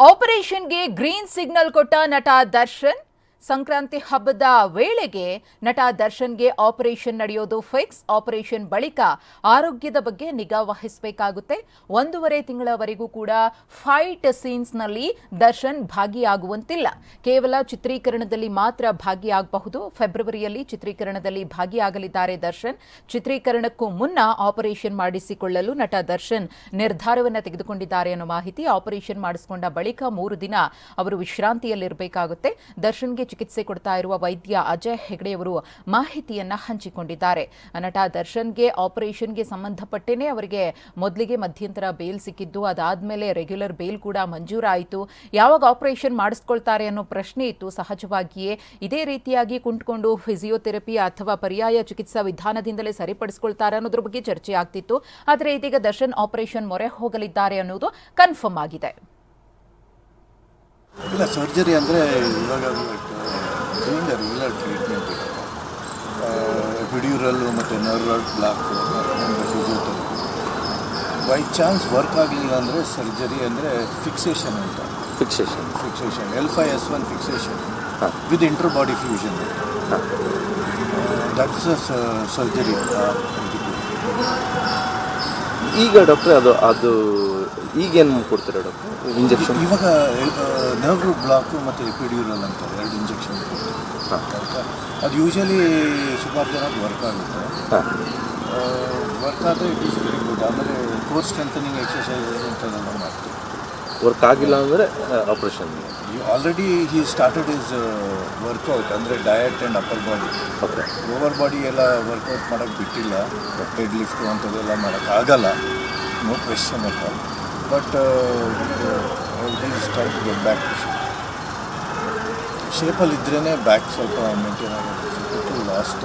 ಆಪರೇಷನ್ಗೆ green signal ಕೊಟ್ಟ ನಟ ದರ್ಶನ್ ಸಂಕ್ರಾಂತಿ ಹಬ್ಬದ ವೇಳೆಗೆ ನಟ ದರ್ಶನ್ಗೆ ಆಪರೇಷನ್ ನಡೆಯೋದು ಫಿಕ್ಸ್. ಆಪರೇಷನ್ ಬಳಿಕ ಆರೋಗ್ಯದ ಬಗ್ಗೆ ನಿಗಾ ವಹಿಸಬೇಕಾಗುತ್ತೆ. ಒಂದೂವರೆ ತಿಂಗಳವರೆಗೂ ಕೂಡ ಫೈಟ್ ಸೀನ್ಸ್ನಲ್ಲಿ ದರ್ಶನ್ ಭಾಗಿಯಾಗುವಂತಿಲ್ಲ. ಕೇವಲ ಚಿತ್ರೀಕರಣದಲ್ಲಿ ಮಾತ್ರ ಭಾಗಿಯಾಗಬಹುದು. ಫೆಬ್ರವರಿಯಲ್ಲಿ ಚಿತ್ರೀಕರಣದಲ್ಲಿ ಭಾಗಿಯಾಗಲಿದ್ದಾರೆ ದರ್ಶನ್. ಚಿತ್ರೀಕರಣಕ್ಕೂ ಮುನ್ನ ಆಪರೇಷನ್ ಮಾಡಿಸಿಕೊಳ್ಳಲು ನಟ ದರ್ಶನ್ ನಿರ್ಧಾರವನ್ನು ತೆಗೆದುಕೊಂಡಿದ್ದಾರೆ ಅನ್ನೋ ಮಾಹಿತಿ ಆಪರೇಷನ್ ಮಾಡಿಸಿಕೊಂಡ ಬಳಿಕ ಮೂರು ದಿನ ಅವರು ವಿಶ್ರಾಂತಿಯಲ್ಲಿರಬೇಕಾಗುತ್ತೆ. ದರ್ಶನ್ಗೆ ಚಿಕಿತ್ಸೆ ಕೊಡ್ತಾ ಇರುವ ವೈದ್ಯ ಅಜಯ್ ಹೆಗಡೆಯವರು ಮಾಹಿತಿಯನ್ನ ಹಂಚಿಕೊಂಡಿದ್ದಾರೆ. ನಟ ದರ್ಶನ್ಗೆ ಆಪರೇಷನ್ಗೆ ಸಂಬಂಧಪಟ್ಟೇನೆ ಅವರಿಗೆ ಮೊದಲಿಗೆ ಮಧ್ಯಂತರ ಬೇಲ್ ಸಿಕ್ಕಿದ್ದು. ಅದಾದ್ಮೇಲೆ ರೆಗ್ಯುಲರ್ ಬೇಲ್ ಕೂಡ ಮಂಜೂರಾಯಿತು. ಯಾವಾಗ ಆಪರೇಷನ್ ಮಾಡಿಸ್ಕೊಳ್ತಾರೆ ಅನ್ನೋ ಪ್ರಶ್ನೆ ಇತ್ತು. ಸಹಜವಾಗಿಯೇ ಇದೇ ರೀತಿಯಾಗಿ ಕುಂಟ್ಕೊಂಡು ಫಿಸಿಯೋಥೆರಪಿ ಅಥವಾ ಪರ್ಯಾಯ ಚಿಕಿತ್ಸಾ ವಿಧಾನದಿಂದಲೇ ಸರಿಪಡಿಸ್ಕೊಳ್ತಾರೆ ಅನ್ನೋದ್ರ ಬಗ್ಗೆ ಚರ್ಚೆ ಆಗ್ತಿತ್ತು. ಆದರೆ ಇದೀಗ ದರ್ಶನ್ ಆಪರೇಷನ್ ಮೊರೆ ಹೋಗಲಿದ್ದಾರೆ ಅನ್ನೋದು ಕನ್ಫರ್ಮ್ ಆಗಿದೆ. ಇಲ್ಲ ಸರ್ಜರಿ ಅಂದರೆ ಇವಾಗ ಡೂಯಿಂಗ್ ರೆಗ್ಯುಲರ್ ಟ್ರೀಟ್ಮೆಂಟ್ ಪಿಡಿಯೂರಲ್ಲು ಮತ್ತು neural block physiotherapy. By chance work ಆಗಲಿಲ್ಲ ಅಂದರೆ ಸರ್ಜರಿ ಅಂದರೆ ಫಿಕ್ಸೇಷನ್ ಅಂತ. Fixation. Fixation. L five S one fixation. With interbody fusion. That's surgery. ಈಗ ಡಾಕ್ಟ್ರೆ ಅದು ಅದು ಈಗೇನು ಕೊಡ್ತೀರಾ ಡಾಕ್ಟ್ರೆ? ಇಂಜೆಕ್ಷನ್ ಇವಾಗ ನರ್ವ್ ಬ್ಲಾಕು ಮತ್ತು ಎಪಿಡ್ಯೂರಲ್ ಅಂತ ಎರಡು ಇಂಜೆಕ್ಷನ್. ಅದು ಯೂಶಲಿ ಸುಮಾರು ಜನ ವರ್ಕ್ ಆಗುತ್ತೆ. ವರ್ಕ್ ಆದರೆ ಇಟ್ ಈಸ್ ವೆರಿ ಗುಡ್ ಆಮೇಲೆ ಕೋರ್ ಸ್ಟ್ರೆಂಥನಿಂಗ್ ಎಕ್ಸಸೈಸಸ್ ನಾನು ಮಾಡ್ತೀವಿ ವರ್ಕ್ ಆಗಿಲ್ಲ ಅಂದರೆ operation already he started is workout ಅಂದರೆ diet and upper body okay over body ಎಲ್ಲ ವರ್ಕೌಟ್ ಮಾಡೋಕ್ಕೆ ಬಿಟ್ಟಿಲ್ಲ. ಹೆಡ್ ಲಿಫ್ಟು ಅಂಥದ್ದೆಲ್ಲ ಮಾಡೋಕ್ಕಾಗಲ್ಲ ನೋ ಕ್ವೆಶನ್ ಅಂತ ಬಟ್ ಸ್ಟಾರ್ಟ್ ಗೆಟ್ ಬ್ಯಾಕ್ ಶೇಪಲ್ಲಿ ಇದ್ರೇ ಬ್ಯಾಕ್ ಸ್ವಲ್ಪ ಮೇಂಟೈನ್ ಆಗೋದು. ಲಾಸ್ಟ್